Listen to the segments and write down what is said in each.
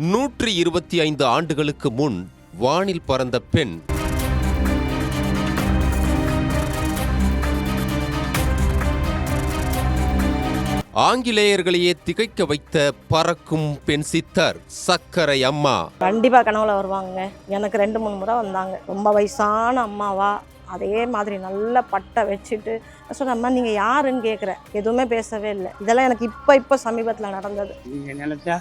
நூற்றி இருபத்தி ஐந்து ஆண்டுகளுக்கு முன் வானில் பறந்த பெண். ஆங்கிலேயர்களையே திகைக்க வைத்த பறக்கும் பெண் சித்தர் சக்கரை அம்மா. கண்டிப்பாக கனவுல வருவாங்க எனக்கு ரெண்டு மூணு முறை வந்தாங்க. ரொம்ப வயசான அம்மாவா? அதே மாதிரி நல்ல பட்டை வச்சுட்டு சொன்ன அம்மா நீங்கள் யாருன்னு கேட்குறேன் எதுவுமே பேசவே இல்லை. இதெல்லாம் எனக்கு இப்போ இப்போ சமீபத்தில் நடந்தது. நீங்கள் நினச்சா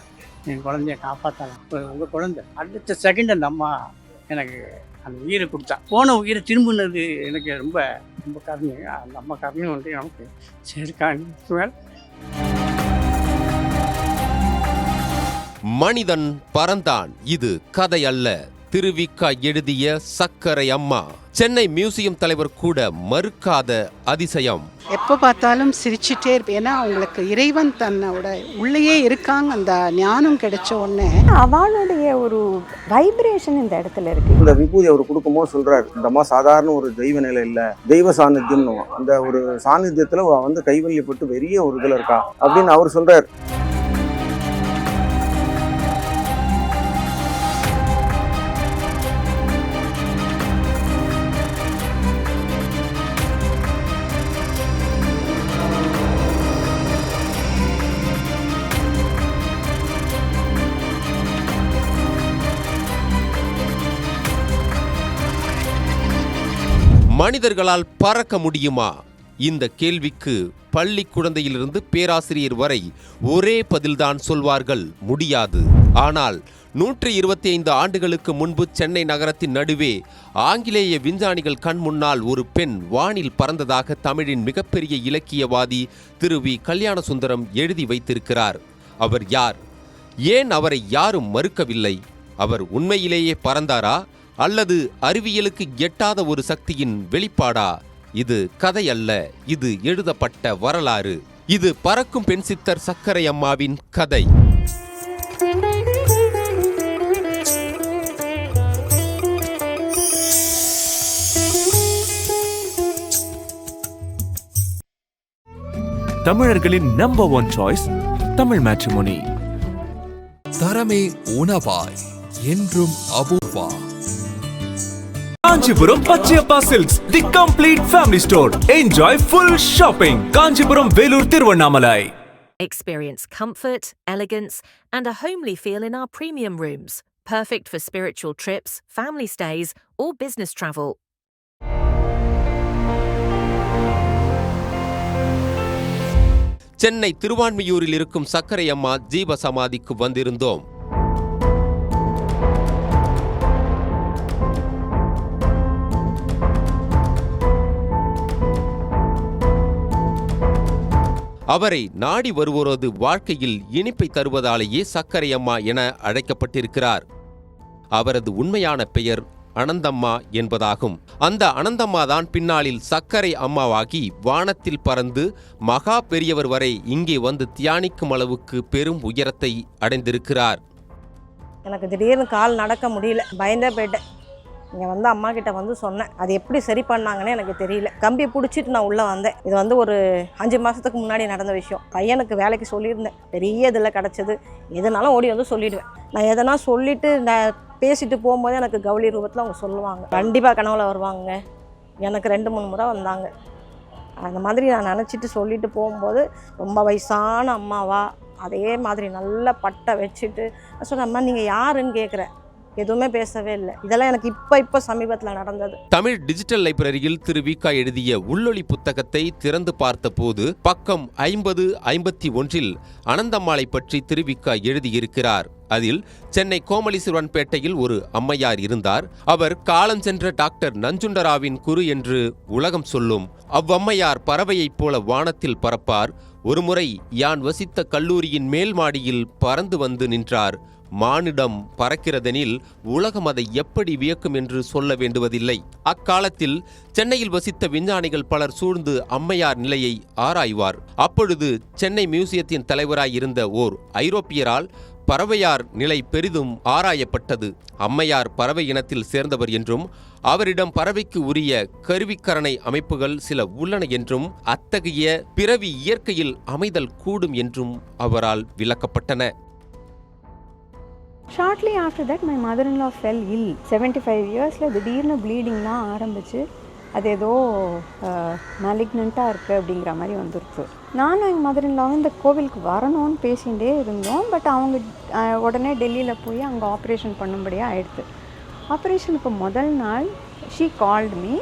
என் குழந்தைய காப்பாற்றலாம் உங்கள் குழந்தை. அடுத்த செகண்ட் அந்த அம்மா எனக்கு அந்த உயிரை கொடுத்தா. போன உயிரை திரும்பினது எனக்கு ரொம்ப ரொம்ப கருணை. அந்த அம்மா கருணை வந்து எனக்கு சரிக்கான மனிதன் பறந்தான் இது கதை அல்ல. திருவிக்கா எழுதிய சக்கரை அம்மா. சென்னை மியூசியம் தலைவர் கூட மறுக்காத அதிசயம். எப்போ பார்த்தாலும் சிரிச்சிட்டே இருப்பேன் ஏன்னா அவங்களுக்கு இறைவன் தன்னோட உள்ளேயே இருக்காங்க அந்த ஞானம் கிடைச்ச உடனே. அவளுடைய ஒரு வைப்ரேஷன் இந்த இடத்துல இருக்கு. இந்த விபூதி அவர் கொடுக்கும்போது சொல்றாரு இந்த அம்மா சாதாரண ஒரு தெய்வ நிலை இல்ல தெய்வ சாநித்தியம்னு. அந்த ஒரு சாநித்தியத்துல வந்து கைவல்யப்பட்டு பெரிய ஒரு இதுல இருக்கா அப்படின்னு அவர் சொல்றாரு. மனிதர்களால் பறக்க முடியுமா? இந்த கேள்விக்கு பள்ளி குழந்தையிலிருந்து பேராசிரியர் வரை ஒரே பதில்தான் சொல்வார்கள். முடியாது. ஆனால் நூற்றி இருபத்தி ஐந்து ஆண்டுகளுக்கு முன்பு சென்னை நகரத்தின் நடுவே ஆங்கிலேய விஞ்ஞானிகள் கண் முன்னால் ஒரு பெண் வானில் பறந்ததாக தமிழின் மிகப்பெரிய இலக்கியவாதி திரு வி. கல்யாணசுந்தரம் எழுதி வைத்திருக்கிறார். அவர் யார்? ஏன் அவரை யாரும் மறுக்கவில்லை? அவர் உண்மையிலேயே பறந்தாரா? அல்லது அறிவியலுக்கு எட்டாத ஒரு சக்தியின் வெளிப்பாடா? இது கதை அல்ல இது எழுதப்பட்ட வரலாறு. இது பறக்கும் பெண் சித்தர் சக்கரை அம்மாவின் கதை. தமிழர்களின் number one choice Tamil matrimony தரமே உணவாய் என்றும் Apoorva. Kanchipuram Pachaiyappa silks the complete family store enjoy full shopping Kanchipuram Vellore Tiruvannamalai Experience comfort, elegance, and a homely feel in our premium rooms. Perfect for spiritual trips, family stays, or business travel. Chennai திருவான்மியூரில் இருக்கும் சக்கரை அம்மா ஜீவ சமாதிக்கு வந்திருந்தோம் அவரை நாடி வருவோரது வாழ்க்கையில் இனிப்பை தருவதாலேயே சர்க்கரை அம்மா என அழைக்கப்பட்டிருக்கிறார். அவரது உண்மையான பெயர் அனந்தம்மா என்பதாகும். அந்த அனந்தம்மா தான் பின்னாளில் சர்க்கரை அம்மாவாகி வானத்தில் பறந்து மகா பெரியவர் வரை இங்கே வந்து தியானிக்கும் அளவுக்கு பெரும் உயரத்தை அடைந்திருக்கிறார். எனக்கு திடீர்னு கால் நடக்க முடியல. பயந்தே போயிட்டேன். இங்கே வந்து அம்மா கிட்ட வந்து சொன்னேன். அது எப்படி சரி பண்ணாங்கன்னு எனக்கு தெரியல. கம்பி பிடிச்சிட்டு நான் உள்ளே வந்தேன். இது வந்து ஒரு அஞ்சு மாதத்துக்கு முன்னாடி நடந்த விஷயம். பையனுக்கு வேலைக்கு சொல்லியிருந்தேன். பெரிய இதில் கிடச்சது. எதுனாலும் ஓடி வந்து சொல்லிடுவேன். நான் எதனா சொல்லிட்டு நான் பேசிட்டு போகும்போது எனக்கு கவுளி ரூபத்தில் அவங்க சொல்லுவாங்க. கண்டிப்பாக கனவுல வருவாங்க. எனக்கு ரெண்டு மூணு முறை வந்தாங்க. அந்த மாதிரி நான் நினச்சிட்டு சொல்லிட்டு போகும்போது ரொம்ப வயசான அம்மாவா? அதே மாதிரி நல்லா பட்டை வச்சுட்டு சொன்ன அம்மா நீங்கள் யாருன்னு கேட்குறேன் எதுவுமே பேசவே இல்லை. இதெல்லாம் எனக்கு இப்போ இப்போ சமீபத்தில் நடந்தது. தமிழ் டிஜிட்டல் லைப்ரரியில் திரு விகா எழுதிய உள்ளொளி புத்தகத்தை திறந்து பார்த்தபோது பக்கம் ஐம்பது ஐம்பத்தி ஒன்றில் அனந்தம்மாளை பற்றி திரு விகா எழுதியிருக்கிறார். அதில் சென்னை கோமலிசிறுவன்பேட்டையில் ஒரு அம்மையார் இருந்தார். அவர் காலம் சென்ற டாக்டர் நஞ்சுண்டராவின் குரு என்று உலகம் சொல்லும். அவ்வம்மையார் பறவையைப் போல வானத்தில் பறப்பார். ஒருமுறை யான் வசித்த கல்லூரியின் மேல் மாடியில் பறந்து வந்து நின்றார். மானிடம் பறக்கிறதெனில் உலகம் அதை எப்படி வியக்கும் என்று சொல்ல வேண்டுவதில்லை. அக்காலத்தில் சென்னையில் வசித்த விஞ்ஞானிகள் பலர் சூழ்ந்து அம்மையார் நிலையை ஆராய்வார். அப்பொழுது சென்னை மியூசியத்தின் தலைவராய் இருந்த ஓர் ஐரோப்பியரால் பறவையார் நிலை பெரிதும் ஆராயப்பட்டது. அம்மையார் பறவை இனத்தில் சேர்ந்தவர் என்றும் அவரிடம் பறவைக்கு உரிய கருவிக்கரணை அமைப்புகள் சில உள்ளன என்றும் அத்தகைய பிறவி இயற்கையில் அமைதல் கூடும் என்றும் அவரால் விளக்கப்பட்டன. Shortly after that my mother in law fell ill seventy five இயர்ஸில் திடீர்னு ப்ளீடிங்லாம் ஆரம்பிச்சு அது ஏதோ மேலிக்னண்ட்டாக இருக்குது அப்படிங்கிற மாதிரி வந்துருச்சு. நானும் எங்கள் மதர் இன் இந்த கோவிலுக்கு வரணும்னு பேசிகிட்டே இருந்தோம். பட் அவங்க உடனே டெல்லியில் போய் அங்கே ஆப்ரேஷன் பண்ணும்படியாக ஆயிடுது ஆப்ரேஷனுக்கு முதல் நாள் ஷீ கால்ட் மீ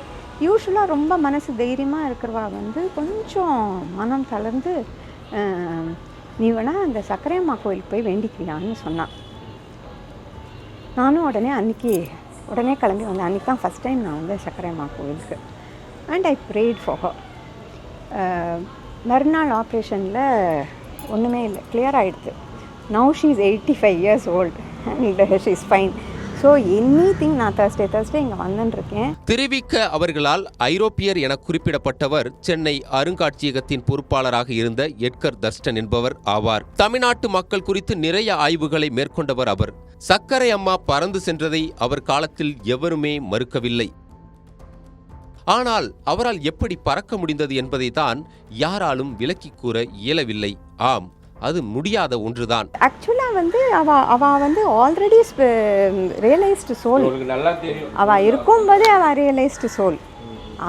யூஸ்வலாக ரொம்ப மனசு தைரியமாக இருக்கிறவா வந்து கொஞ்சம் மனம் தளர்ந்து நீ வேணால் அந்த சக்கரையம்மா கோயிலுக்கு போய் வேண்டிக்கிறியான்னு சொன்னான் நானும் உடனே அன்றைக்கி உடனே கிளம்பி வந்தேன். அன்றைக்கி தான் ஃபஸ்ட் டைம் நான் வந்து சக்கரையம்மா கோவிலுக்கு. And I prayed for her மறுநாள் ஆப்ரேஷனில் ஒன்றுமே இல்லை. கிளியர் ஆகிடுது now she is eighty five years old and she is fine so anything நான் தேர்ஸ்டே தேர்ஸ்டே இங்கே வந்துட்டுருக்கேன் திருவிக்க அவர்களால் ஐரோப்பியர் என குறிப்பிடப்பட்டவர் சென்னை அருங்காட்சியகத்தின் பொறுப்பாளராக இருந்த எட்கர் தஸ்டன் என்பவர் ஆவார். தமிழ்நாட்டு மக்கள் குறித்து நிறைய ஆய்வுகளை மேற்கொண்டவர் அவர். சக்கரை அம்மா பறந்து சென்றதை அவர் காலத்தில் எவருமே மறுக்கவில்லை. ஆனால் அவரால் எப்படி பறக்க முடிந்தது என்பதை தான் யாராலும் விலக்கிக் கூற இயலவில்லை. ஆம் அது முடியாத ஒன்றுதான். ஆக்சுவலாக வந்து அவ அவ வந்து ஆல்ரெடி ரியலைஸ்டு சோல் நல்லா தெரியும். அவ இருக்கும்போதே அவ ரியலைஸ்டு சோல்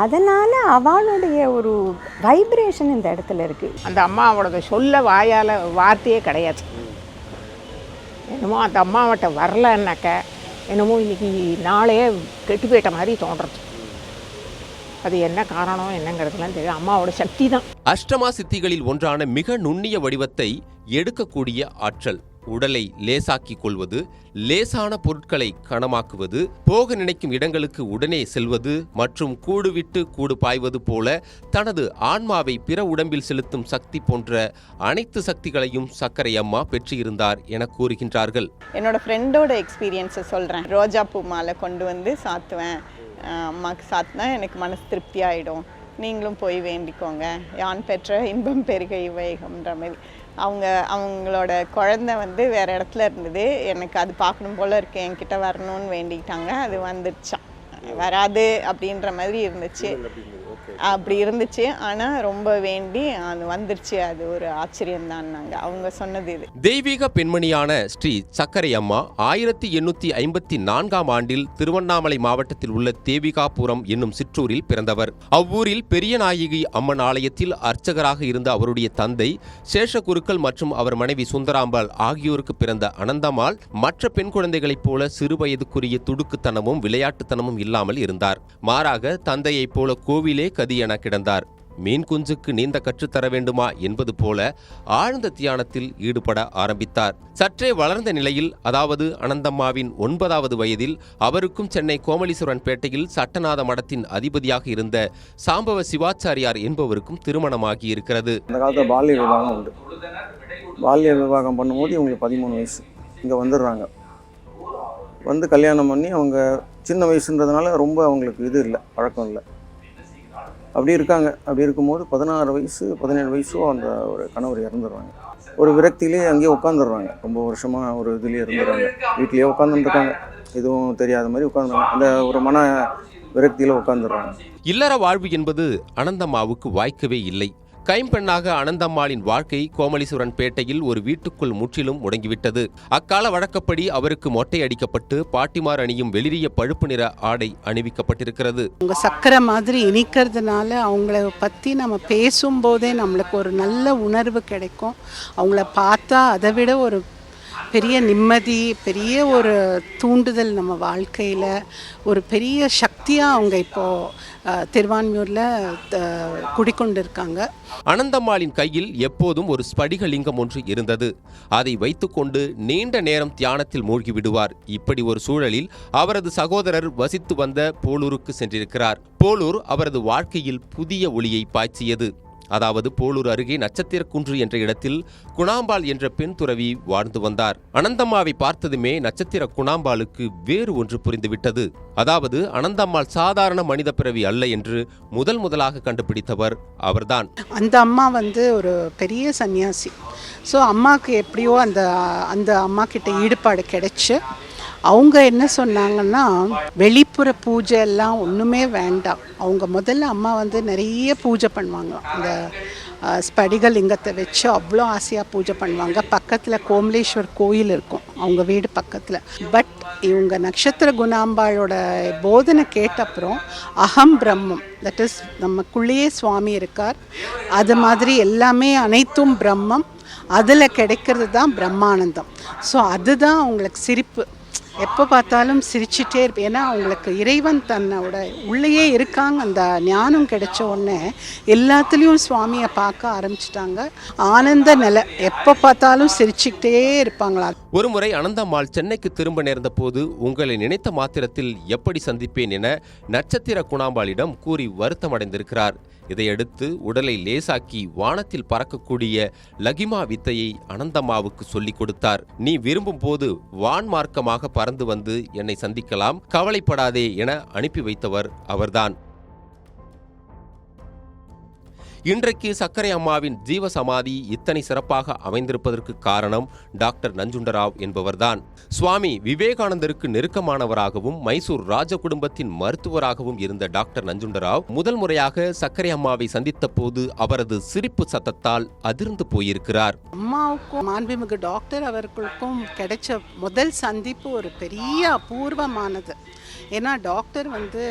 அதனால அவளுடைய ஒரு வைப்ரேஷன் இந்த இடத்துல இருக்கு. அந்த அம்மாவோட சொல்ல வாயால் வார்த்தையே கிடையாது. என்னமோ அந்த அம்மாவட்ட வரலன்னாக்க என்னமோ இன்னைக்கு நாளே கெட்டு போயிட்ட மாதிரி தோன்றது. அது என்ன காரணம் என்னங்கிறதுலாம் தெரியும் அம்மாவோட சக்தி தான். அஷ்டமா சித்திகளில் ஒன்றான மிக நுண்ணிய வடிவத்தை எடுக்கக்கூடிய ஆற்றல். உடலை லேசாக்கிக் கொள்வது லேசான பொருட்களை கனமாக்குவது போக நினைக்கும் இடங்களுக்கு உடனே செல்வது மற்றும் கூடு விட்டு கூடு பாய்வது போல தனது ஆன்மாவை பிற உடம்பில் செலுத்தும் சக்தி போன்ற அனைத்து சக்திகளையும் சக்கரை அம்மா பெற்றிருந்தார் என கூறுகின்றார்கள். என்னோட ஃப்ரெண்டோட எக்ஸ்பீரியன்ஸை சொல்கிறேன் ரோஜா பூ மாலை கொண்டு வந்து சாத்துவேன். அம்மாவுக்கு சாத்தினா எனக்கு மனசு திருப்தி ஆகிடும் நீங்களும் போய் வேண்டிக்கோங்க. யான் பெற்ற இன்பம் பெருக இவைகம்ன்ற மாதிரி. அவங்க அவங்களோட குழந்தை வந்து வேறு இடத்துல இருந்தது. எனக்கு அது பார்க்கணும் போல் இருக்கு. என்கிட்ட வரணும்னு வேண்டிக்கிட்டாங்க. அது வந்துடுச்சான் வராது அப்படின்ற மாதிரி இருந்துச்சு. அப்படி இருந்துச்சு. ஆனால் ரொம்ப வேண்டி அது வந்துருச்சு. அது ஒரு ஆச்சரியம் நாங்கள் அவங்க சொன்னது இது. தெய்வீக பெண்மணியான ஸ்ரீ சக்கரை அம்மா ஆயிரத்தி எண்ணூத்தி ஐம்பத்தி நான்காம் ஆண்டில் திருவண்ணாமலை மாவட்டத்தில் உள்ள தேவிகாபுரம் என்னும் சிற்றூரில் பிறந்தவர். அவ்வூரில் பெரியநாயகி அம்மன் ஆலயத்தில் அர்ச்சகராக இருந்த அவருடைய தந்தை சேஷகுருக்கள் மற்றும் அவர் மனைவி சுந்தராம்பாள் ஆகியோருக்கு பிறந்த அனந்தம்மாள் மற்ற பெண் குழந்தைகளைப் போல சிறுவயதுக்குரிய துடுக்குத்தனமும் விளையாட்டுத்தனமும் இல்லாமல் இருந்தார். மாறாக தந்தையைப் போல கோவிலே கதி என கிடந்தார். மீன் குஞ்சுக்கு நீந்த கற்றுத்தர வேண்டுமா என்பது போல ஆழ்ந்த தியானத்தில் ஈடுபட ஆரம்பித்தார். சற்றே வளர்ந்த நிலையில் அதாவது அனந்தம்மாவின் ஒன்பதாவது வயதில் அவருக்கும் சென்னை கோமலீஸ்வரன் பேட்டையில் சட்டநாத மடத்தின் அதிபதியாக இருந்த சாம்பவ சிவாச்சாரியார் என்பவருக்கும் திருமணமாகி இருக்கிறது. அந்த காலத்தில் பால்ய விவாகம் உண்டு. பால்ய விவாகம் பண்ணும்போது இவங்களுக்கு பதிமூணு வயசு. இங்கே வந்துடுறாங்க. வந்து கல்யாணம் பண்ணி அவங்க சின்ன வயசுன்றதுனால ரொம்ப அவங்களுக்கு இது இல்லை பழக்கம் இல்லை. அப்படி இருக்காங்க. அப்படி இருக்கும்போது பதினாறு வயசு பதினேழு வயசோ அந்த ஒரு கணவர் இறந்துடுறாங்க ஒரு விரக்தியிலே அங்கேயே உட்காந்துடுறாங்க ரொம்ப வருஷமாக ஒரு இதுலேயே இருந்துடுறாங்க வீட்லேயே உட்காந்துருக்காங்க எதுவும் தெரியாத மாதிரி உட்காந்துருக்காங்க அந்த ஒரு மன விரக்தியில் உட்காந்துடுறாங்க இல்லற வாழ்வு என்பது அனந்தம்மாவுக்கு வாய்க்கவே இல்லை. கைம்பெண்ணாக அனந்தம்மாளின் வாழ்க்கை கோமலீஸ்வரன் பேட்டையில் ஒரு வீட்டுக்குள் முற்றிலும் முடங்கிவிட்டது. அக்கால வழக்கப்படி அவருக்கு மொட்டை அடிக்கப்பட்டு பாட்டிமார் அணியும் வெளிரிய பழுப்பு நிற ஆடை அணிவிக்கப்பட்டிருக்கிறது. அவங்க சக்கரை மாதிரி இனிக்கிறதுனால அவங்கள பற்றி நம்ம பேசும்போதே நம்மளுக்கு ஒரு நல்ல உணர்வு கிடைக்கும். அவங்கள பார்த்தா அதை விட ஒரு பெரிய நிம்மதி பெரிய ஒரு தூண்டுதல் நம்ம வாழ்க்கையில் ஒரு பெரிய சக்தியாக அவங்க இப்போது திருவான்மியூரில் குடிக்கொண்டு இருக்காங்க அனந்தம்மாளின் கையில் எப்போதும் ஒரு ஸ்படிகலிங்கம் ஒன்று இருந்தது. அதை வைத்துக்கொண்டு நீண்ட நேரம் தியானத்தில் மூழ்கி விடுவார். இப்படி ஒரு சூழலில் அவரது சகோதரர் வசித்து வந்த போலூருக்கு சென்றிருக்கிறார். போலூர் அவரது வாழ்க்கையில் புதிய ஒளியை பாய்ச்சியது. அதாவது போலூர் அருகே நட்சத்திரக்குன்று என்ற இடத்தில் குணாம்பாள் என்ற பெண் துறவி வாழ்ந்து வந்தார். அனந்தம்மாவை பார்த்ததுமே நட்சத்திர குணாம்பாளுக்கு வேறு ஒன்று புரிந்துவிட்டது. அதாவது அனந்தம்மாள் சாதாரண மனித பிறவி அல்ல என்று முதல் முதலாக கண்டுபிடித்தவர் அவர்தான். அந்த அம்மா வந்து ஒரு பெரிய சன்னியாசி. ஸோ அம்மாவுக்கு எப்படியோ அந்த அந்த அம்மா கிட்ட ஈடுபாடு கிடைச்சு அவங்க என்ன சொன்னாங்கன்னா வெளிப்புற பூஜை எல்லாம் ஒன்றுமே வேண்டாம். அவங்க முதல்ல அம்மா வந்து நிறைய பூஜை பண்ணுவாங்க. அந்த அஹ், ஸ்படிக லிங்கத்தை வச்சு அவ்வளோ ஆசையாக பூஜை பண்ணுவாங்க. பக்கத்தில் கோமலேஸ்வர் கோயில் இருக்கும். அவங்க வீடு பக்கத்தில். பட் இவங்க நட்சத்திர குணாம்பாளோட போதனை கேட்ட அப்புறம் அகம் பிரம்மம். தட் இஸ் நமக்குள்ளேயே சுவாமி இருக்கார். அது மாதிரி எல்லாமே அனைத்தும் பிரம்மம். அதில் கிடைக்கிறது தான் பிரம்மானந்தம். ஸோ அதுதான் அவங்களுக்கு சிரிப்பு. எப்போ பார்த்தாலும் சிரிச்சிட்டே இருப்பேன் ஏன்னா அவங்களுக்கு இறைவன் தன்னோட உள்ளேயே இருக்காங்க. அந்த ஞானம் கிடைச்ச உடனே எல்லாத்துலேயும் சுவாமியை பார்க்க ஆரம்பிச்சிட்டாங்க. ஆனந்த நிலை. எப்போ பார்த்தாலும் சிரிச்சுக்கிட்டே இருப்பாங்களா? ஒரு முறை அனந்தம்மாள் சென்னைக்கு திரும்ப நேர்ந்த போது உங்களை நினைத்த மாத்திரத்தில் எப்படி சந்திப்பேன் என நட்சத்திர குணாம்பாளிடம் கூறி வருத்தமடைந்திருக்கிறார். இதையடுத்து உடலை லேசாக்கி வானத்தில் பறக்கக்கூடிய லகிமா வித்தையை அனந்தம்மாவுக்கு சொல்லிக் கொடுத்தார். நீ விரும்பும் போது வான் மார்க்கமாக பறந்து வந்து என்னை சந்திக்கலாம். கவலைப்படாதே என அனுப்பி வைத்தவர் அவர்தான். இன்றைக்கு சர்க்கரை அம்மாவின் ஜீவ சமாதி இத்தனை சிறப்பாக அமைந்திருப்பதற்கு காரணம் டாக்டர் நஞ்சுண்டராவ் என்பவர்தான். சுவாமி விவேகானந்தருக்கு நெருக்கமானவராகவும் மைசூர் ராஜ குடும்பத்தின் மருத்துவராகவும் இருந்த டாக்டர் நஞ்சுண்டராவ் முதல் முறையாக சர்க்கரை அம்மாவை சந்தித்த போது அவரது சிரிப்பு சத்தத்தால் அதிர்ந்து போயிருக்கிறார். அம்மாவுக்கும் மாண்புமிகு டாக்டர் அவர்களுக்கும் கிடைச்ச முதல் சந்திப்பு ஒரு பெரிய அபூர்வமானது. ஏன்னா டாக்டர் வந்து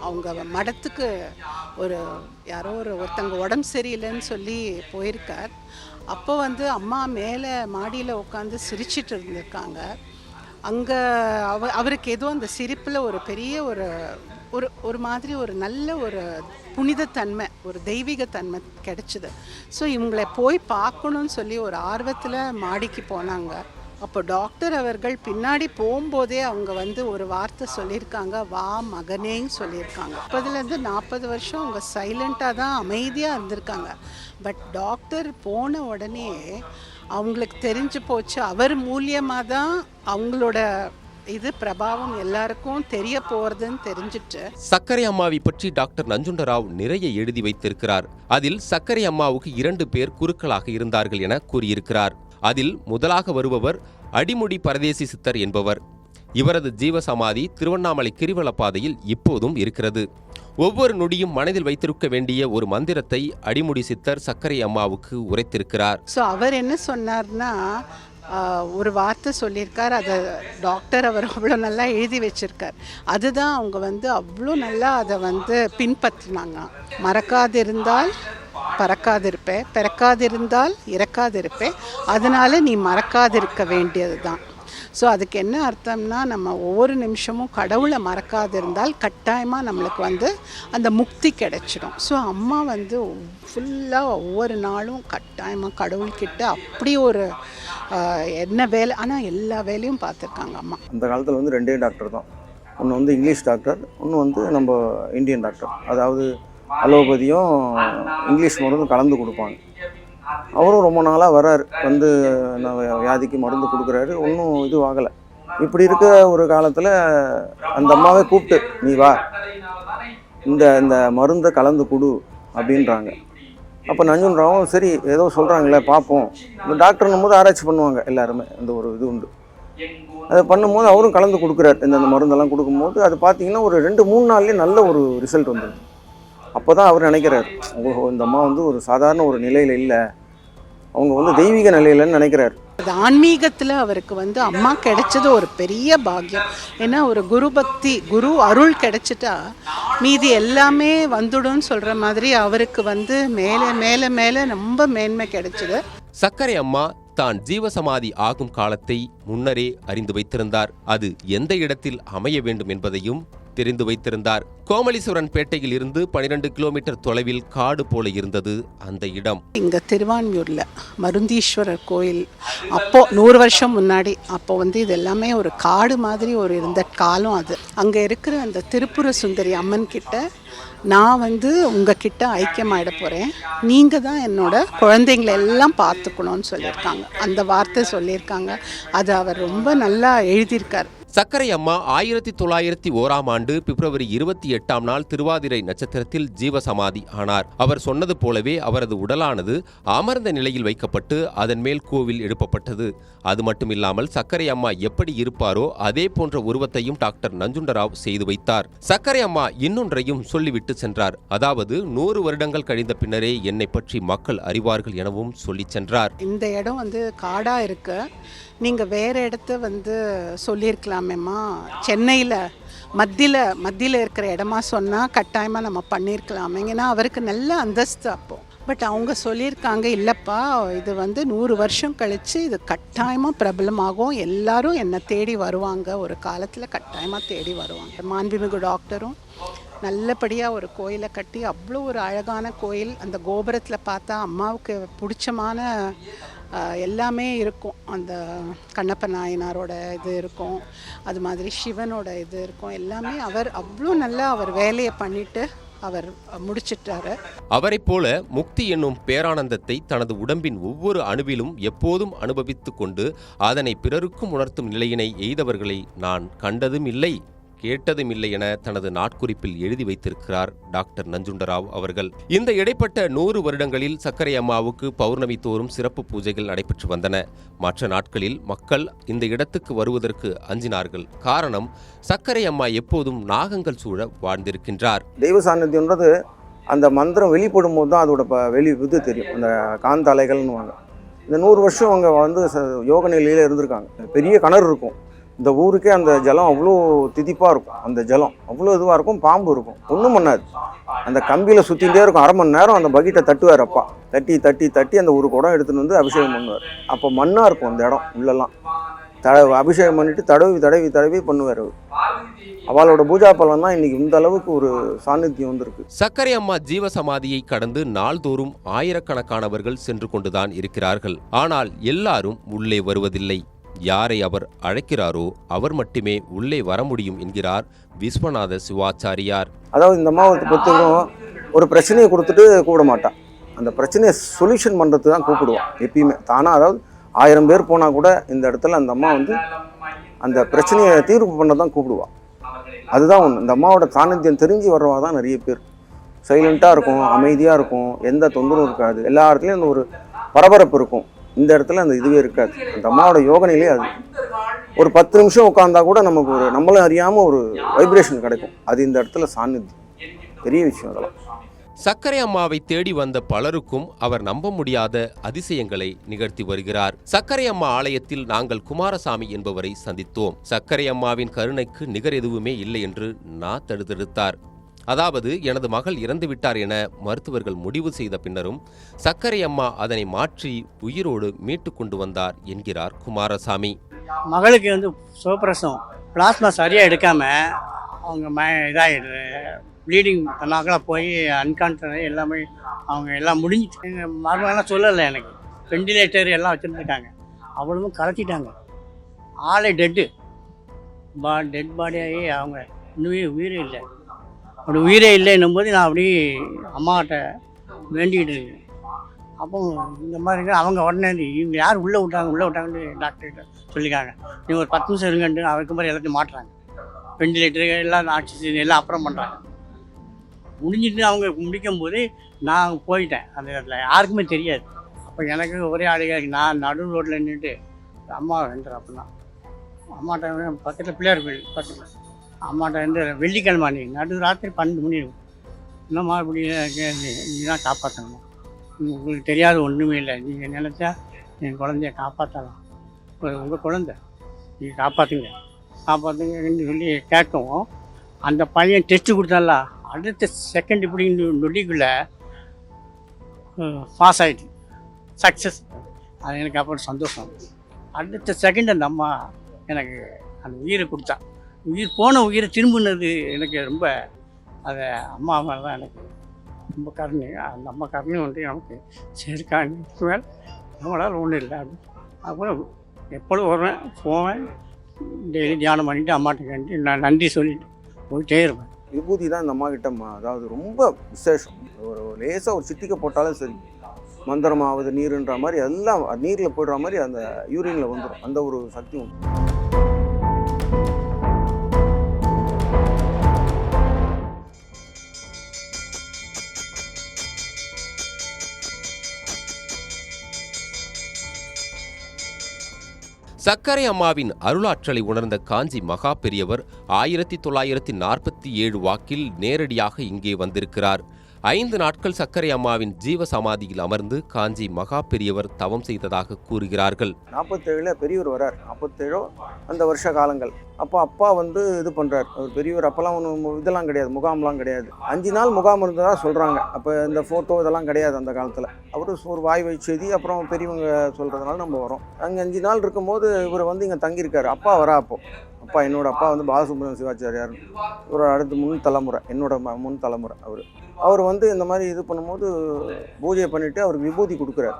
அவங்க மடத்துக்கு ஒரு யாரோ ஒரு ஒருத்தங்க உடம்பு சரியில்லைன்னு சொல்லி போயிருக்கார். அப்போ வந்து அம்மா மேலே மாடியில் உட்காந்து சிரிச்சிட்டு இருந்திருக்காங்க. அங்கே அவ அவருக்கு ஏதோ அந்த சிரிப்பில் ஒரு பெரிய ஒரு ஒரு ஒரு மாதிரி ஒரு நல்ல ஒரு புனிதத்தன்மை ஒரு தெய்வீகத்தன்மை கிடைச்சிது. ஸோ இவங்களை போய் பார்க்கணும்னு சொல்லி ஒரு ஆர்வத்தில் மாடிக்கு போனாங்க. அப்போ டாக்டர் அவர்கள் பின்னாடி போகும்போதே அவங்க வந்து ஒரு வார்த்தை சொல்லியிருக்காங்க வா மகனேன்னு சொல்லியிருக்காங்க. முப்பதுலேருந்து நாற்பது வருஷம் அவங்க சைலண்ட்டாக தான் அமைதியாக இருந்திருக்காங்க. பட் டாக்டர் போன உடனே அவங்களுக்கு தெரிஞ்சு போச்சு அவர் மூலியமாக தான் அவங்களோட இது பிரபாவம் எல்லாருக்கும் தெரிய போகிறதுன்னு தெரிஞ்சிட்டு சக்கரை அம்மாவை பற்றி டாக்டர் நஞ்சுண்டராவ் நிறைய எழுதி வைத்திருக்கிறார். அதில் சக்கரை அம்மாவுக்கு இரண்டு பேர் குருக்களாக இருந்தார்கள் என கூறியிருக்கிறார். அதில் முதலாக வருபவர் அடிமுடி பரதேசி சித்தர் என்பவர். இவரது ஜீவசமாதி திருவண்ணாமலை கிரிவல பாதையில் இப்போதும் இருக்கிறது. ஒவ்வொரு நொடியும் மனதில் வைத்திருக்க வேண்டிய ஒரு மந்திரத்தை அடிமுடி சித்தர் சக்கரை அம்மாவுக்கு உரைத்திருக்கிறார். ஸோ அவர் என்ன சொன்னார்னா ஒரு வார்த்தை சொல்லியிருக்கார். அதை டாக்டர் அவர் அவ்வளோ நல்லா எழுதி வச்சிருக்கார். அதுதான் அவங்க வந்து அவ்வளோ நல்லா அதை வந்து பின்பற்றினாங்க. மறக்காதிருந்தால் பறக்காதிருப்பேன் பிறக்காதிருந்தால் இறக்காதிருப்பேன் அதனால நீ மறக்காதிருக்க வேண்டியது தான் ஸோ அதுக்கு என்ன அர்த்தம்னா நம்ம ஒவ்வொரு நிமிஷமும் கடவுளை மறக்காதிருந்தால் கட்டாயமாக நம்மளுக்கு வந்து அந்த முக்தி கிடைச்சிடும். ஸோ அம்மா வந்து ஃபுல்லாக ஒவ்வொரு நாளும் கட்டாயமாக கடவுள்கிட்ட அப்படி ஒரு என்ன வேலை ஆனால் எல்லா வேலையும் பார்த்துருக்காங்க அம்மா. அந்த காலத்தில் வந்து ரெண்டே டாக்டர் தான். ஒன்று வந்து இங்கிலீஷ் டாக்டர் ஒன்று வந்து நம்ம இந்தியன் டாக்டர். அதாவது அலோபதியும் இங்கிலீஷ் மருந்தும் கலந்து கொடுப்பாங்க. அவரும் ரொம்ப நாளாக வரார் வந்து வியாதிக்கு மருந்து கொடுக்குறாரு. ஒன்றும் இது ஆகலை. இப்படி இருக்க ஒரு காலத்தில் அந்த அம்மாவே கூப்பிட்டு நீ வா. இந்த இந்த மருந்தை கலந்து கொடு. அப்படின்றாங்க. அப்போ நஞ்சுன்றாவும் சரி ஏதோ சொல்கிறாங்களே பார்ப்போம் இந்த டாக்டர்னும் போது ஆராய்ச்சி பண்ணுவாங்க எல்லாருமே. அந்த ஒரு இது உண்டு. அதை பண்ணும்போது அவரும் கலந்து கொடுக்குறாரு. இந்த மருந்தெல்லாம் கொடுக்கும்போது அது பார்த்தீங்கன்னா ஒரு ரெண்டு மூணு நாள்லேயே நல்ல ஒரு ரிசல்ட் வந்துடுது அப்போ தான் அவர் நினைக்கிறார் ஓஹோ இந்த அம்மா வந்து ஒரு சாதாரண ஒரு நிலையில் இல்லை. அவங்க வந்து தெய்வீக நிலையிலன்னு நினைக்கிறார். அது ஆன்மீகத்தில் அவருக்கு வந்து அம்மா கிடைச்சது ஒரு பெரிய பாக்கியம். ஏன்னா ஒரு குரு பக்தி குரு அருள் கிடைச்சிட்டா மீதி எல்லாமே வந்துடும்னு சொல்கிற மாதிரி அவருக்கு வந்து மேலே மேலே மேலே ரொம்ப மேன்மை கிடைச்சிது. சக்கரை அம்மா தான் ஜீவசமாதி ஆகும் காலத்தை முன்னரே அறிந்து வைத்திருந்தார். அது எந்த இடத்தில் அமைய வேண்டும் என்பதையும் தெரிந்து வைத்திருந்தார். கோமலீஸ்வரன் பேட்டையில் இருந்து பனிரெண்டு கிலோமீட்டர் தொலைவில் காடு போல இருந்தது அந்த இடம். இங்கே திருவான்மியூர்ல மருந்தீஸ்வரர் கோயில். அப்போ நூறு வருஷம் முன்னாடி அப்போ வந்து இது எல்லாமே ஒரு காடு மாதிரி ஒரு இருந்த காலம் அது. அங்கே இருக்கிற அந்த திருப்புர சுந்தரி அம்மன் கிட்ட நான் வந்து உங்ககிட்ட ஐக்கியமாயிட போகிறேன் நீங்கள் தான் என்னோட குழந்தைங்களை எல்லாம் பார்த்துக்கணும்னு சொல்லியிருக்காங்க. அந்த வார்த்தை சொல்லியிருக்காங்க. அது அவர் ரொம்ப நல்லா எழுதியிருக்கார். சக்கரை அம்மா ஆயிரத்தி தொள்ளாயிரத்தி ஓராம் ஆண்டு பிப்ரவரி இருபத்தி எட்டாம் நாள் திருவாதிரை நட்சத்திரத்தில் ஜீவசமாதி ஆனார். அவர் சொன்னது போலவே அவரது உடலானது அமர்ந்த நிலையில் வைக்கப்பட்டு அதன் மேல் கோவில் எழுப்பப்பட்டது. அது மட்டுமில்லாமல் சக்கரை அம்மா எப்படி இருப்பாரோ அதே போன்ற உருவத்தையும் டாக்டர் நஞ்சுண்டராவ் செய்து வைத்தார். சக்கரை அம்மா இன்னொன்றையும் சொல்லிவிட்டு சென்றார். அதாவது நூறு வருடங்கள் கழிந்த பின்னரே என்னை பற்றி மக்கள் அறிவார்கள் எனவும் சொல்லிச் சென்றார். இந்த இடம் வந்து காடா இருக்கு. நீங்கள் வேறு இடத்த வந்து சொல்லியிருக்கலாமேம்மா. சென்னையில் மத்தியில் மத்தியில் இருக்கிற இடமா சொன்னால் கட்டாயமாக நம்ம பண்ணியிருக்கலாமே. ஏன்னா அவருக்கு நல்ல அந்தஸ்து அப்போ. பட் அவங்க சொல்லியிருக்காங்க இல்லைப்பா இது வந்து நூறு வருஷம் கழித்து இது கட்டாயமாக பிரபலமாகும். எல்லாரும் என்னை தேடி வருவாங்க. ஒரு காலத்தில் கட்டாயமாக தேடி வருவாங்க. மாண்புமிகு டாக்டரும் நல்லபடியாக ஒரு கோயிலை கட்டி அவ்வளோ ஒரு அழகான கோயில் அந்த கோபுரத்தில் பார்த்தா அம்மாவுக்கு பிடிச்சமான எல்லாமே இருக்கும். அந்த கண்ணப்ப நாயனாரோட இது இருக்கும். அது மாதிரி சிவனோட இது இருக்கும். எல்லாமே அவர் அவ்வளோ நல்லா அவர் வேலையை பண்ணிட்டு அவர் முடிச்சிட்டாரு. அவரை போல முக்தி என்னும் பேரானந்தத்தை தனது உடம்பின் ஒவ்வொரு அணுவிலும் எப்போதும் அனுபவித்து கொண்டு அதனை பிறருக்கும் உணர்த்தும் நிலையினை எய்தவர்களை நான் கண்டதும் இல்லை. கேட்டதும் இல்லை என தனது நாட்குறிப்பில் எழுதி வைத்திருக்கிறார் டாக்டர் நஞ்சுண்டராவ் அவர்கள். இந்த இடைப்பட்ட நூறு வருடங்களில் சர்க்கரை அம்மாவுக்கு பௌர்ணமி தோறும் சிறப்பு பூஜைகள் நடைபெற்று வந்தன. மற்ற நாட்களில் மக்கள் இந்த இடத்துக்கு வருவதற்கு அஞ்சினார்கள். காரணம் சர்க்கரை அம்மா எப்போதும் நாகங்கள் சூழ வாழ்ந்திருக்கின்றார். தெய்வ சாநித்தியன்றது அந்த மந்திரம் வெளிப்படும் போது தான் அதோட ப வெளி இது தெரியும். அந்த காந்தலைகள்னு இந்த நூறு வருஷம் அவங்க வந்து ச- யோக நிலையில் இருந்திருக்காங்க. பெரிய கணர் இருக்கும். இந்த ஊருக்கே அந்த ஜலம் அவ்வளோ திதிப்பாக இருக்கும். அந்த ஜலம் அவ்வளோ இதுவாக இருக்கும் பாம்பு இருக்கும். ஒன்றும் பண்ணாது. அந்த கம்பியில் சுற்றிகிட்டே இருக்கும். அரை மணி நேரம் அந்த பக்கெட்டை தட்டுவார் அப்பா. தட்டி தட்டி தட்டி அந்த ஒரு குடம் எடுத்துன்னு வந்து அபிஷேகம் பண்ணுவார். அப்போ மண்ணாக இருக்கும் அந்த இடம் உள்ளெல்லாம் த அபிஷேகம் பண்ணிவிட்டு தடவி தடவி தடவி பண்ணுவார் அவளோட பூஜா பலன் தான் இன்னைக்கு இந்த அளவுக்கு ஒரு சாநித்தியம் வந்திருக்கு. சர்க்கரை அம்மா ஜீவசமாதியை கடந்து நாள்தோறும் ஆயிரக்கணக்கானவர்கள் சென்று கொண்டுதான் இருக்கிறார்கள். ஆனால் எல்லாரும் உள்ளே வருவதில்லை. யாரை அவர் அழைக்கிறாரோ அவர் மட்டுமே உள்ளே வர முடியும் என்கிறார் விஸ்வநாத சிவாச்சாரியார். அதாவது இந்த அம்மாவை பொறுத்தவரைக்கும் ஒரு பிரச்சனையை கொடுத்துட்டு கூப்பிட மாட்டான். அந்த பிரச்சனையை சொல்யூஷன் பண்ணுறதுக்கு தான் கூப்பிடுவான் எப்பயுமே. தானாக அதாவது ஆயிரம் பேர் போனால் கூட இந்த இடத்துல அந்த அம்மா வந்து அந்த பிரச்சனையை தீர்வு பண்ண தான் கூப்பிடுவான் அதுதான் ஒன்று இந்த அம்மாவோட சாநித்தியம் தெரிஞ்சு வர்றவா தான் நிறைய பேர். சைலண்ட்டாக இருக்கும் அமைதியாக இருக்கும் எந்த தொந்தரவும் இருக்காது. எல்லா இடத்துலையும் அந்த ஒரு பரபரப்பு இருக்கும். இந்த இடத்துல அந்த இதுவே இருக்காது. அந்த அம்மாவோட யோகனையிலே அது. ஒரு பத்து நிமிஷம் உட்காந்தா கூட நமக்கு ஒரு நம்மளும் அறியாமல் ஒரு வைப்ரேஷன் கிடைக்கும். அது இந்த இடத்துல சாநித்தியம். பெரிய விஷயம் அதெல்லாம். சர்க்கரை அம்மாவை தேடி வந்த பலருக்கும் அவர் நம்ப முடியாத அதிசயங்களை நிகழ்த்தி வருகிறார். சர்க்கரை அம்மா ஆலயத்தில் நாங்கள் குமாரசாமி என்பவரை சந்தித்தோம். சர்க்கரை அம்மாவின் கருணைக்கு நிகர் எதுவுமே இல்லை என்று நா தடுத்தெடுத்தார். அதாவது எனது மகள் இறந்துவிட்டார் என மருத்துவர்கள் முடிவு செய்த பின்னரும் சர்க்கரை அம்மா அதனை மாற்றி உயிரோடு மீட்டு கொண்டு வந்தார் என்கிறார் குமாரசாமி. மகளுக்கு வந்து சுகப்பிரசவம் பிளாஸ்மா சரியாக எடுக்காமல் அவங்க ம இதாகிடுது ப்ளீடிங் நாக்கெல்லாம் போய் அன்கான்ஷியஸ் எல்லாமே அவங்க எல்லாம் முடிஞ்சிட்டு எங்கள் மருமகெல்லாம் சொல்லலை எனக்கு. வெண்டிலேட்டர் எல்லாம் வச்சுருந்துருக்காங்க. அவ்வளவும் கலத்திட்டாங்க ஆளே டெட்டு பா டெட் பாடியாகி அவங்க இன்னுமே உயிரே இல்லை. அப்படி உயிரே இல்லைன்னும் போது நான் அப்படியே அம்மாகிட்ட வேண்டிக்கிட்டு இருக்கேன். அப்போ இந்த மாதிரி அவங்க உடனே இவங்க யார்? உள்ளே விட்டாங்க உள்ளே விட்டாங்கன்னு டாக்டர்கிட்ட சொல்லிக்காங்க நீங்கள் ஒரு பத்து நிமிஷம் இருங்கன்ட்டு அவருக்கு மாதிரி எல்லாத்தையும் மாட்டுறாங்க. வெண்டிலேட்டரு எல்லாம் ஆக்சிஜன் எல்லாம் அப்புறம் பண்ணுறாங்க முடிஞ்சிட்டு அவங்க முடிக்கும் போது நான் போயிட்டேன். அந்த இடத்துல யாருக்குமே தெரியாது. அப்போ எனக்கு ஒரே ஆளுகா நான் நடு ரோட்டில் நின்றுட்டு அம்மா வேண்டுறேன் அப்படின்னா. அம்மாட்ட பக்கத்தில் பிள்ளையார் கோயில் பக்கத்தில். அம்மாட்ட வந்து வெள்ளிக்கிழமை நீ நடு ராத்திரி பன்னெண்டு மணி இருக்கும். இன்னும் இப்படி நீ தான் காப்பாற்றணும் உங்களுக்கு தெரியாத ஒன்றுமே இல்லை. நீங்கள் நினச்சா என் குழந்தைய காப்பாற்றலாம் உங்கள் குழந்த. நீங்கள் காப்பாற்றுங்க காப்பாற்றுங்கன்னு சொல்லி கேட்கவும் அந்த பையன் டெஸ்ட்டு கொடுத்தால அடுத்த செகண்ட் இப்படி நொடிக்குள்ளே பாஸ் ஆகிடுச்சு சக்ஸஸ் அது எனக்கு அப்புறம் சந்தோஷம். அடுத்த செகண்ட் அந்த அம்மா எனக்கு அந்த உயிரை கொடுத்தா. உயிர் போன உயிரை திரும்பினது எனக்கு ரொம்ப அதை அம்மா மேலே தான் எனக்கு ரொம்ப கருணை. அந்த அம்மா கருணை வந்து நமக்கு சரிக்கான மேலே நம்மளால் ஒன்றும் இல்லை. அப்புறம் எப்பொழுது வருவேன் போவேன் டெய்லி தியானம் பண்ணிவிட்டு அம்மாட்ட கண்டு நான் நன்றி சொல்லிட்டு போயிட்டே இருப்பேன். விபூதி தான் இந்த அம்மா கிட்ட அதாவது ரொம்ப விசேஷம். ஒரு லேசாக ஒரு சிட்டிக்க போட்டாலும் சரி மந்திரமாவது நீருன்ற மாதிரி எல்லாம் நீரில் போயிடுற மாதிரி அந்த யூரினில் வந்துடும் அந்த ஒரு சக்தி உண்டு. சக்கரை அம்மாவின் அருளாற்றலை உணர்ந்த காஞ்சி மகா பெரியவர் ஆயிரத்தி தொள்ளாயிரத்தி நாற்பத்தி ஏழு வாக்கில் நேரடியாக இங்கே வந்திருக்கிறார். ஐந்து நாட்கள் சர்க்கரை அம்மாவின் ஜீவ சமாதியில் அமர்ந்து காஞ்சி மகா பெரியவர் தவம் செய்ததாக கூறுகிறார்கள். நாற்பத்தேழில் பெரியவர் வரார். நாற்பத்தேழோ அந்த வருஷ காலங்கள். அப்போ அப்பா வந்து இது பண்ணுறார் அவர் பெரியவர் அப்போல்லாம் ஒன்றும் இதெல்லாம் கிடையாது. முகாம்லாம் கிடையாது. அஞ்சு நாள் முகாம் இருந்ததா சொல்கிறாங்க அப்போ இந்த ஃபோட்டோ இதெல்லாம் கிடையாது அந்த காலத்தில். அவர் ஒரு வாய் செய்தி அப்புறம் பெரியவங்க சொல்கிறதுனால நம்ம வரோம். அங்கே அஞ்சு நாள் இருக்கும்போது இவர் வந்து இங்கே தங்கியிருக்காரு. அப்பா வரா அப்போ. அப்பா என்னோட அப்பா வந்து பாலசுப்ரமணிய சிவாச்சாரியார். ஒரு அடுத்த முன் தலைமுறை என்னோட ம- முன் தலைமுறை அவர். அவர் வந்து இந்த மாதிரி இது பண்ணும்போது பூஜை பண்ணிவிட்டு அவருக்கு விபூதி கொடுக்குறாரு.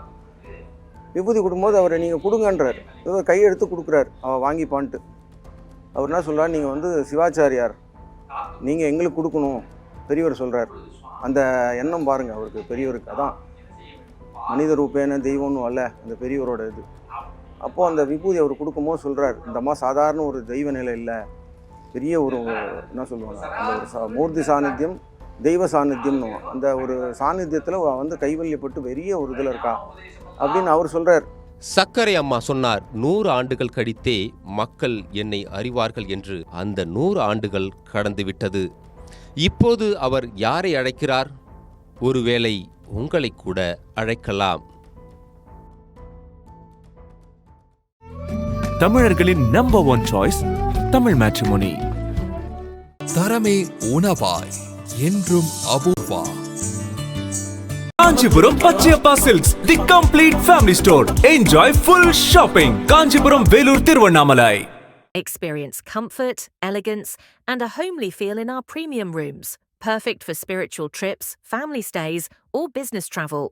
விபூதி கொடுக்கும்போது அவரை நீங்கள் கொடுங்கன்றார். இவர் கையெடுத்து கொடுக்குறாரு அவள் வாங்கிப்பான்ட்டு. அவர் என்ன சொல்கிறார் நீங்கள் வந்து சிவாச்சாரியார். நீங்கள் எங்களுக்கு கொடுக்கணும் பெரியவர் சொல்கிறார் அந்த எண்ணம் பாருங்கள் அவருக்கு பெரியவருக்கு. அதான் மனித ரூபேன தெய்வம்னு அல்ல அந்த பெரியவரோட இது. அப்போது அந்த விபூதி அவர் கொடுக்கும்போது சொல்கிறார் இந்த அம்மா சாதாரண ஒரு தெய்வ நிலை இல்லை. பெரிய ஒரு என்ன சொல்லுவாங்க அந்த ஒரு சா மூர்த்தி சாநித்தியம் தெய்வ சாநித்தியம்னு அந்த ஒரு சாநித்தியத்தில் வந்து கைவல்யப்பட்டு பெரிய ஒரு இதில் இருக்கா அப்படின்னு அவர் சொல்கிறார் சக்கரை அம்மா சொன்னார் நூறு ஆண்டுகள் கழித்தே மக்கள் என்னை அறிவார்கள் என்று அந்த நூறு ஆண்டுகள் கடந்துவிட்டது இப்போது அவர் யாரை அழைக்கிறார்? ஒருவேளை உங்களை கூட அழைக்கலாம். தமிழர்களின் number one choice Tamil matrimony தரமே உணவாய் என்றும் Apoorva Kanchipuram Pachaiyappa silks the complete family store enjoy full shopping Kanchipuram Vellore Tiruvannamalai Experience comfort, elegance, and a homely feel in our premium rooms. Perfect for spiritual trips, family stays, or business travel,